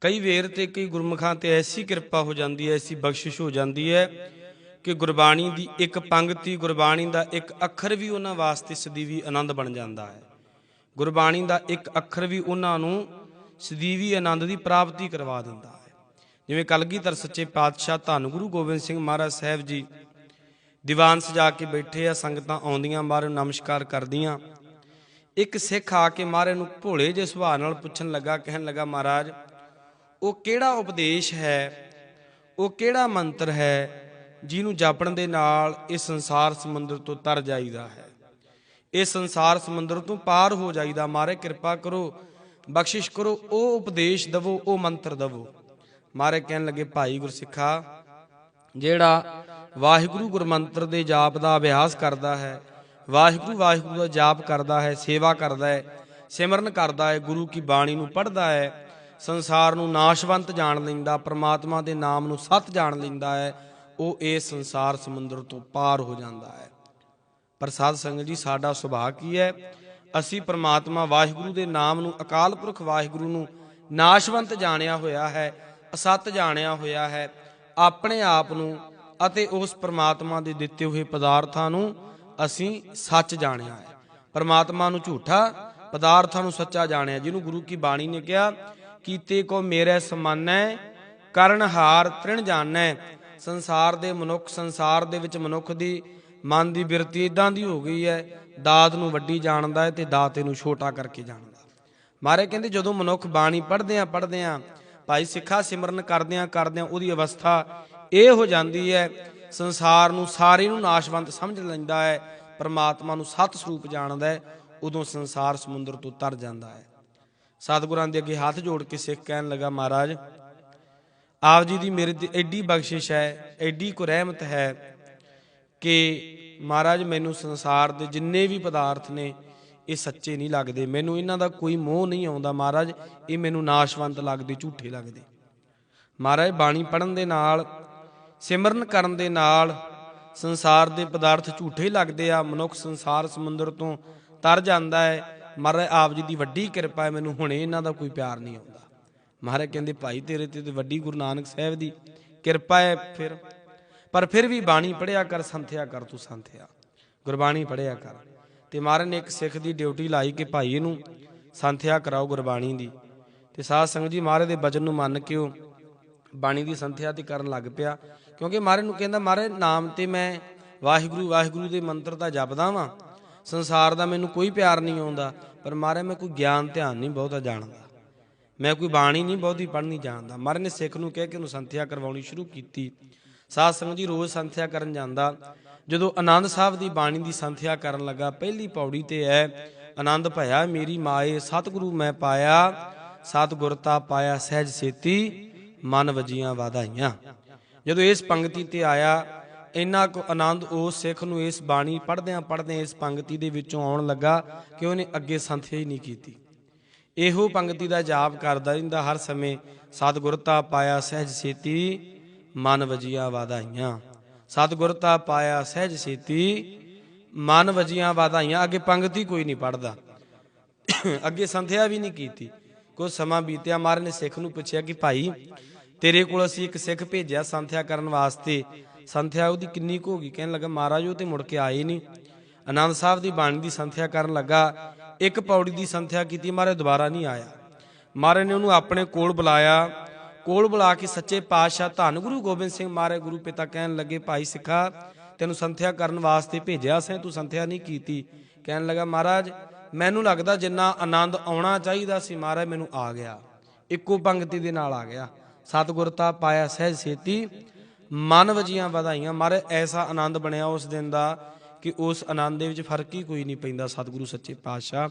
ਕਈ ਵੇਰ ਤੇ ਕਈ ਗੁਰਮੁਖਾਂ ਤੇ ਐਸੀ ਕਿਰਪਾ ਹੋ ਜਾਂਦੀ ਹੈ, ਐਸੀ ਬਖਸ਼ਿਸ਼ ਹੋ ਜਾਂਦੀ ਹੈ ਕਿ ਗੁਰਬਾਣੀ ਦੀ ਇੱਕ ਪੰਗਤੀ ਗੁਰਬਾਣੀ ਦਾ ਇੱਕ ਅੱਖਰ ਵੀ ਉਹਨਾਂ ਵਾਸਤੇ ਸਦੀਵੀ ਆਨੰਦ ਬਣ ਜਾਂਦਾ ਹੈ। ਗੁਰਬਾਣੀ ਦਾ ਇੱਕ ਅੱਖਰ ਵੀ ਉਹਨਾਂ ਨੂੰ ਸਦੀਵੀ ਆਨੰਦ ਦੀ ਪ੍ਰਾਪਤੀ ਕਰਵਾ ਦਿੰਦਾ ਹੈ। ਜਿਵੇਂ ਕਲਗੀਧਰ ਸੱਚੇ ਪਾਤਸ਼ਾਹ ਧੰਨ ਗੁਰੂ ਗੋਬਿੰਦ ਸਿੰਘ ਮਹਾਰਾਜ ਸਾਹਿਬ ਜੀ ਦੀਵਾਨ ਸਜਾ ਕੇ ਬੈਠੇ ਆ, ਸੰਗਤਾਂ ਆਉਂਦੀਆਂ, ਮਹਾਰਾਜ ਨੂੰ ਨਮਸਕਾਰ ਕਰਦੀਆਂ। ਇੱਕ ਸਿੱਖ ਆ ਕੇ ਮਹਾਰਾਜ ਨੂੰ ਭੋਲੇ ਜਿਹੇ ਸੁਭਾਅ ਨਾਲ ਪੁੱਛਣ ਲੱਗਾ, ਕਹਿਣ ਲੱਗਾ, ਮਹਾਰਾਜ ਉਹ ਕਿਹੜਾ ਉਪਦੇਸ਼ ਹੈ? ਉਹ ਕਿਹੜਾ ਮੰਤਰ ਹੈ ਜਿਹਨੂੰ ਜਾਪਣ ਦੇ ਨਾਲ ਇਹ ਸੰਸਾਰ ਸਮੁੰਦਰ ਤੋਂ ਤਰ ਜਾਈਦਾ ਹੈ? ਇਹ ਸੰਸਾਰ ਸਮੁੰਦਰ ਤੋਂ ਪਾਰ ਹੋ ਜਾਈਦਾ। ਮਾਰੇ ਕਿਰਪਾ ਕਰੋ, ਬਖਸ਼ਿਸ਼ ਕਰੋ, ਉਹ ਉਪਦੇਸ਼ ਦਵੋ, ਉਹ ਮੰਤਰ ਦਵੋ। ਮਾਰੇ ਕਹਿਣ ਲੱਗੇ, ਭਾਈ ਗੁਰਸਿੱਖਾ, ਜਿਹੜਾ ਵਾਹਿਗੁਰੂ ਗੁਰਮੰਤਰ ਦੇ ਜਾਪ ਦਾ ਅਭਿਆਸ ਕਰਦਾ ਹੈ, ਵਾਹਿਗੁਰੂ ਵਾਹਿਗੁਰੂ ਦਾ ਜਾਪ ਕਰਦਾ ਹੈ, ਸੇਵਾ ਕਰਦਾ ਹੈ, ਸਿਮਰਨ ਕਰਦਾ ਹੈ, ਗੁਰੂ ਕੀ ਬਾਣੀ ਨੂੰ ਪੜ੍ਹਦਾ ਹੈ ਸੰਸਾਰ ਨੂੰ ਨਾਸ਼ਵੰਤ ਜਾਣ ਲੈਂਦਾ, ਪ੍ਰਮਾਤਮਾ ਦੇ ਨਾਮ ਨੂੰ ਸੱਤ ਜਾਣ ਲੈਂਦਾ ਹੈ, ਉਹ ਇਹ ਸੰਸਾਰ ਸਮੁੰਦਰ ਤੋਂ ਪਾਰ ਹੋ ਜਾਂਦਾ ਹੈ। ਪਰ ਸਾਧ ਸੰਗਤ ਜੀ, ਸਾਡਾ ਸੁਭਾਅ ਕੀ ਹੈ? ਅਸੀਂ ਪ੍ਰਮਾਤਮਾ ਵਾਹਿਗੁਰੂ ਦੇ ਨਾਮ ਨੂੰ, ਅਕਾਲ ਪੁਰਖ ਵਾਹਿਗੁਰੂ ਨੂੰ ਨਾਸ਼ਵੰਤ ਜਾਣਿਆ ਹੋਇਆ ਹੈ, ਅਸਤ ਜਾਣਿਆ ਹੋਇਆ ਹੈ, ਆਪਣੇ ਆਪ ਨੂੰ ਅਤੇ ਉਸ ਪ੍ਰਮਾਤਮਾ ਦੇ ਦਿੱਤੇ ਹੋਏ ਪਦਾਰਥਾਂ ਨੂੰ ਅਸੀਂ ਸੱਚ ਜਾਣਿਆ ਹੈ। ਪ੍ਰਮਾਤਮਾ ਨੂੰ ਝੂਠਾ ਪਦਾਰਥਾਂ ਨੂੰ ਸੱਚਾ ਜਾਣਿਆ ਜਿਹਨੂੰ ਗੁਰੂ ਕੀ ਬਾਣੀ ਨੇ ਕਿਹਾ ਕੀਤੇ ਕੋ ਮੇਰੇ ਸਮਾਨੈ, ਕਰਨ ਹਾਰ ਤ੍ਰਿਣ ਜਾਣੈ। ਸੰਸਾਰ ਦੇ ਮਨੁੱਖ, ਸੰਸਾਰ ਦੇ ਵਿੱਚ ਮਨੁੱਖ ਦੀ ਮਨ ਦੀ ਬਿਰਤੀ ਇਦਾਂ ਦੀ ਹੋ ਗਈ ਹੈ ਦਾਤ ਨੂੰ ਵੱਡੀ ਜਾਣਦਾ ਹੈ ਤੇ ਦਾਤੇ ਨੂੰ ਛੋਟਾ ਕਰਕੇ ਜਾਣਦਾ। ਮਾਰੇ ਕਹਿੰਦੇ ਜਦੋਂ ਮਨੁੱਖ ਬਾਣੀ ਪੜ੍ਹਦੇ ਆ ਪੜ੍ਹਦੇ ਆ ਭਾਈ ਸਿੱਖਾ ਸਿਮਰਨ ਕਰਦੇ ਆ ਕਰਦੇ ਆ ਉਹਦੀ ਅਵਸਥਾ ਇਹ ਹੋ ਜਾਂਦੀ ਹੈ ਸੰਸਾਰ ਨੂੰ ਸਾਰੇ ਨੂੰ ਨਾਸ਼ਵੰਤ ਸਮਝ ਲੈਂਦਾ ਹੈ ਪਰਮਾਤਮਾ ਨੂੰ ਸਤ ਸਰੂਪ ਜਾਣਦਾ ਹੈ ਉਦੋਂ ਸੰਸਾਰ ਸਮੁੰਦਰ ਤੋਂ ਤਰ ਜਾਂਦਾ ਹੈ ਸਤਿਗੁਰਾਂ ਦੇ ਅੱਗੇ ਹੱਥ ਜੋੜ ਕੇ ਸਿੱਖ ਕਹਿਣ ਲੱਗਾ, ਮਹਾਰਾਜ, ਆਪ ਜੀ ਦੀ ਮੇਰੇ ਤੇ ਐਡੀ ਬਖਸ਼ਿਸ਼ ਹੈ, ਐਡੀ ਕੋ ਰਹਿਮਤ ਹੈ ਕਿ ਮਹਾਰਾਜ ਮੈਨੂੰ ਸੰਸਾਰ ਦੇ ਜਿੰਨੇ ਵੀ ਪਦਾਰਥ ਨੇ, ਇਹ ਸੱਚੇ ਨਹੀਂ ਲੱਗਦੇ। ਮੈਨੂੰ ਇਹਨਾਂ ਦਾ ਕੋਈ ਮੋਹ ਨਹੀਂ ਆਉਂਦਾ, ਮਹਾਰਾਜ, ਇਹ ਮੈਨੂੰ ਨਾਸ਼ਵੰਤ ਲੱਗਦੇ, ਝੂਠੇ ਲੱਗਦੇ। ਮਹਾਰਾਜ, ਬਾਣੀ ਪੜਨ ਦੇ ਨਾਲ, ਸਿਮਰਨ ਕਰਨ ਦੇ ਨਾਲ ਸੰਸਾਰ ਦੇ ਪਦਾਰਥ ਝੂਠੇ ਲੱਗਦੇ ਆ, ਮਨੁੱਖ ਸੰਸਾਰ ਸਮੁੰਦਰ ਤੋਂ ਤਰ ਜਾਂਦਾ ਹੈ। ਮਹਾਰਾਜ ਆਪ ਜੀ ਦੀ ਵੱਡੀ ਕਿਰਪਾ ਹੈ, ਮੈਨੂੰ ਹੁਣੇ ਇਹਨਾਂ ਦਾ ਕੋਈ ਪਿਆਰ ਨਹੀਂ ਆਉਂਦਾ। ਮਹਾਰਾਜ ਕਹਿੰਦੇ, ਭਾਈ ਤੇਰੇ ਤੇ ਤੇ ਵੱਡੀ ਗੁਰੂ ਨਾਨਕ ਸਾਹਿਬ ਦੀ ਕਿਰਪਾ ਹੈ ਫਿਰ। ਪਰ ਫਿਰ ਵੀ ਬਾਣੀ ਪੜਿਆ ਕਰ, ਸੰਥਿਆ ਕਰ, ਤੂੰ ਸੰਥਿਆ। ਗੁਰਬਾਣੀ ਪੜਿਆ ਕਰ। ਤੇ ਮਹਾਰਾਜ ਨੇ ਇੱਕ ਸਿੱਖ ਦੀ ਡਿਊਟੀ ਲਾਈ ਕਿ ਭਾਈ ਇਹਨੂੰ ਸੰਥਿਆ ਕਰਾਓ ਗੁਰਬਾਣੀ ਦੀ। ਤੇ ਸਾਧ ਸੰਗਤ ਜੀ ਮਹਾਰਾਜ ਦੇ ਬਚਨ ਨੂੰ ਮੰਨ ਕੇ ਉਹ ਬਾਣੀ ਦੀ ਸੰਥਿਆ ਤੇ ਕਰਨ ਲੱਗ ਪਿਆ। ਕਿਉਂਕਿ ਮਹਾਰਾਜ ਨੂੰ ਕਹਿੰਦਾ ਮਹਾਰਾਜ ਨਾਮ ਤੇ ਮੈਂ ਵਾਹਿਗੁਰੂ ਵਾਹਿਗੁਰੂ ਦੇ ਮੰਤਰ ਦਾ ਜਪਦਾ ਵਾਂ। ਸੰਸਾਰ ਦਾ ਮੈਨੂੰ ਕੋਈ ਪਿਆਰ ਨਹੀਂ ਆਉਂਦਾ, ਪਰ ਮਹਾਰਾਜ ਮੈਂ ਕੋਈ ਗਿਆਨ, ਧਿਆਨ ਨਹੀਂ ਬਹੁਤਾ ਜਾਣਦਾ। ਮੈਂ ਕੋਈ ਬਾਣੀ ਨਹੀਂ ਬਹੁਤੀ ਪੜ੍ਹਨੀ ਜਾਣਦਾ। ਮਹਾਰਾਜ ਨੇ ਸਿੱਖ ਨੂੰ ਕਹਿ ਕੇ ਉਹਨੂੰ ਸੰਥਿਆ ਕਰਵਾਉਣੀ ਸ਼ੁਰੂ ਕੀਤੀ। ਸਾਧ ਸੰਗਤ ਜੀ ਰੋਜ਼ ਸੰਥਿਆ ਕਰਨ ਜਾਂਦਾ। ਜਦੋਂ ਆਨੰਦ ਸਾਹਿਬ ਦੀ ਬਾਣੀ ਦੀ ਸੰਥਿਆ ਕਰਨ ਲੱਗਾ, ਪਹਿਲੀ ਪੌੜੀ ਤੇ ਹੈ ਆਨੰਦ ਭਇਆ ਮੇਰੀ ਮਾਏ, ਸਤਿਗੁਰੂ ਮੈਂ ਪਾਇਆ ਸਤਿਗੁਰਤਾ ਪਾਇਆ ਸਹਿਜ ਸੇਤੀ, ਮਨ ਵਜੀਆਂ ਵਾਧਾਈਆਂ। ਜਦੋਂ ਇਸ ਪੰਕਤੀ ਤੇ ਆਇਆ ਇੰਨਾ ਕੁ ਆਨੰਦ ਉਸ ਸਿੱਖ ਨੂੰ ਇਸ ਬਾਣੀ ਪੜ੍ਹਦਿਆਂ ਪੜ੍ਹਦਿਆਂ ਇਸ ਪੰਗਤੀ ਦੇ ਵਿੱਚੋਂ ਆਉਣ ਲੱਗਾ ਕਿ ਉਹਨੇ ਅੱਗੇ ਸੰਥਿਆ ਹੀ ਨਹੀਂ ਕੀਤੀ। ਇਹੋ ਪੰਗਤੀ ਦਾ ਜਾਪ ਕਰਦਾ ਰਹਿੰਦਾ ਹਰ ਸਮੇਂ ਸਤਿਗੁਰਤਾ ਪਾਇਆ ਸਹਿਜ ਸੇਤੀ ਮਨ ਵਜੀਆਂ ਵਾਧਾਈਆਂ। ਸਤਿਗੁਰਤਾ ਪਾਇਆ ਸਹਿਜ ਸੇਤੀ ਮਨ ਵਜੀਆਂ ਵਾਧਾਈਆਂ। ਅੱਗੇ ਪੰਗਤੀ ਕੋਈ ਨਹੀਂ ਪੜਦਾ ਅੱਗੇ ਸੰਥਿਆ ਵੀ ਨਹੀਂ ਕੀਤੀ। ਕੁਝ ਸਮਾਂ ਬੀਤਿਆ ਮਾਰ ਨੇ ਸਿੱਖ ਨੂੰ ਪੁੱਛਿਆ ਕਿ ਭਾਈ, ਤੇਰੇ ਕੋਲ ਅਸੀਂ ਇੱਕ ਸਿੱਖ ਭੇਜਿਆ ਸੰਥਿਆ ਕਰਨ ਵਾਸਤੇ। ਸੰਥਿਆ ਉਹਦੀ ਕਿੰਨੀ ਕੁ ਹੋ ਗਈ, ਕਹਿਣ ਲੱਗਾ, ਮਹਾਰਾਜ, ਉਹ ਤੇ ਮੁੜ ਕੇ ਆਏ ਨਹੀਂ। ਆਨੰਦ ਸਾਹਿਬ ਦੀ ਬਾਣੀ ਦੀ ਸੰਥਿਆ ਕਰਨ ਲੱਗਾ, ਇੱਕ ਪੌੜੀ ਦੀ ਸੰਥਿਆ ਕੀਤੀ ਮਹਾਰਾਜ ਦੁਬਾਰਾ ਨਹੀਂ ਆਇਆ। ਮਹਾਰਾਜ ਨੇ ਉਹਨੂੰ ਆਪਣੇ ਕੋਲ ਬੁਲਾਇਆ। ਕੋਲ ਬੁਲਾ ਕੇ ਸੱਚੇ ਪਾਤਸ਼ਾਹ ਧੰਨ ਗੁਰੂ ਗੋਬਿੰਦ ਸਿੰਘ ਮਹਾਰਾਜ ਗੁਰੂ ਪਿਤਾ ਕਹਿਣ ਲੱਗੇ, ਭਾਈ ਸਿੱਖਾ, ਤੈਨੂੰ ਸੰਥਿਆ ਕਰਨ ਵਾਸਤੇ ਭੇਜਿਆ ਸੈਂ, ਤੂੰ ਸੰਥਿਆ ਨਹੀਂ ਕੀਤੀ। ਕਹਿਣ ਲੱਗਾ, ਮਹਾਰਾਜ, ਮੈਨੂੰ ਲੱਗਦਾ ਜਿੰਨਾ ਆਨੰਦ ਆਉਣਾ ਚਾਹੀਦਾ ਸੀ ਮਹਾਰਾਜ ਮੈਨੂੰ ਆ ਗਿਆ। ਇੱਕੋ ਪੰਕਤੀ ਦੇ ਨਾਲ ਆ ਗਿਆ। ਸਤਿਗੁਰਤਾ ਪਾਇਆ ਸਹਿਜ ਸੇਤੀ ਮਨ ਵਜੀਆਂ ਵਧਾਈਆਂ। ਮਹਾਰਾਜ ਐਸਾ ਆਨੰਦ ਬਣਿਆ ਉਸ ਦਿਨ ਦਾ ਕਿ ਉਸ ਆਨੰਦ ਦੇ ਵਿੱਚ ਫ਼ਰਕ ਹੀ ਕੋਈ ਨਹੀਂ ਪੈਂਦਾ ਸਤਿਗੁਰੂ ਸੱਚੇ ਪਾਤਸ਼ਾਹ।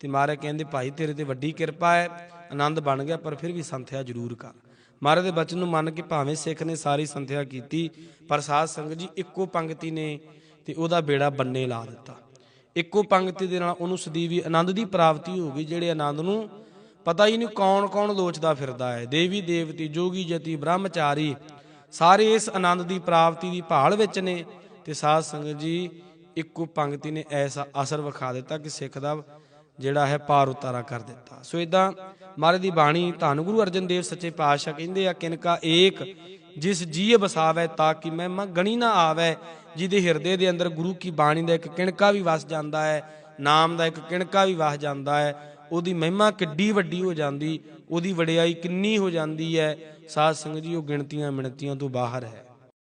ਤੇ ਮਹਾਰਾਜ ਕਹਿੰਦੇ, ਭਾਈ, ਤੇਰੇ ਤੇ ਵੱਡੀ ਕਿਰਪਾ ਹੈ, ਆਨੰਦ ਬਣ ਗਿਆ, ਪਰ ਫਿਰ ਵੀ ਸੰਥਿਆ ਜ਼ਰੂਰ ਕਰ। ਮਹਾਰਾਜ ਦੇ ਬਚਨ ਨੂੰ ਮੰਨ ਕੇ ਭਾਵੇਂ ਸਿੱਖ ਨੇ ਸਾਰੀ ਸੰਥਿਆ ਕੀਤੀ, ਪਰ ਸਾਧ ਸੰਗਤ ਜੀ ਇੱਕੋ ਪੰਗਤੀ ਨੇ ਤੇ ਉਹਦਾ ਬੇੜਾ ਬੰਨੇ ਲਾ ਦਿੱਤਾ। ਇੱਕੋ ਪੰਗਤੀ ਦੇ ਨਾਲ ਉਹਨੂੰ ਸਦੀਵੀ ਆਨੰਦ ਦੀ ਪ੍ਰਾਪਤੀ ਹੋ ਗਈ, ਜਿਹੜੇ ਆਨੰਦ ਨੂੰ ਪਤਾ ਹੀ ਨਹੀਂ ਕੌਣ ਕੌਣ ਲੋਚਦਾ ਫਿਰਦਾ ਹੈ। ਦੇਵੀ ਦੇਵਤੀ ਜੋਗੀ ਜਤੀ ਬ੍ਰਹਮਚਾਰੀ ਸਾਰੇ ਇਸ ਆਨੰਦ ਦੀ ਪ੍ਰਾਪਤੀ ਦੀ ਭਾਲ ਵਿੱਚ ਨੇ ਤੇ ਸਾਧ ਸੰਗਤ ਜੀ, ਇੱਕੋ ਪੰਕਤੀ ਨੇ ਐਸਾ ਅਸਰ ਵਿਖਾ ਦਿੱਤਾ ਕਿ ਸਿੱਖ ਦਾ ਜਿਹੜਾ ਹੈ ਪਾਰ ਉਤਾਰਾ ਕਰ ਦਿੱਤਾ। ਸੋ ਇਦਾਂ ਮਹਾਰਾਜ ਦੀ ਬਾਣੀ ਧੰਨ ਗੁਰੂ ਅਰਜਨ ਦੇਵ ਸੱਚੇ ਪਾਤਸ਼ਾਹ ਕਹਿੰਦੇ ਆ, ਕਿਨਕਾ ਏਕ ਜਿਸ ਜੀਅ ਬਸਾਵੇ ਤਾਂ ਕਿ ਮਹਿਮਾ ਗਣੀ ਨਾ ਆਵੇ, ਜਿਹਦੇ ਹਿਰਦੇ ਦੇ ਅੰਦਰ ਗੁਰੂ ਕੀ ਬਾਣੀ ਦਾ ਇੱਕ ਕਿਣਕਾ ਵੀ ਵਸ ਜਾਂਦਾ ਹੈ, ਨਾਮ ਦਾ ਇੱਕ ਕਿਣਕਾ ਵੀ ਵਸ ਜਾਂਦਾ ਹੈ ਉਹਦੀ ਮਹਿਮਾ ਕਿੱਡੀ ਵੱਡੀ ਹੋ ਜਾਂਦੀ, ਉਹਦੀ ਵਡਿਆਈ ਕਿੰਨੀ ਹੋ ਜਾਂਦੀ ਹੈ। ਸਾਧ ਸੰਗਤ ਜੀ, ਉਹ ਗਿਣਤੀਆਂ ਮਿਣਤੀਆਂ ਤੋਂ ਬਾਹਰ ਹੈ।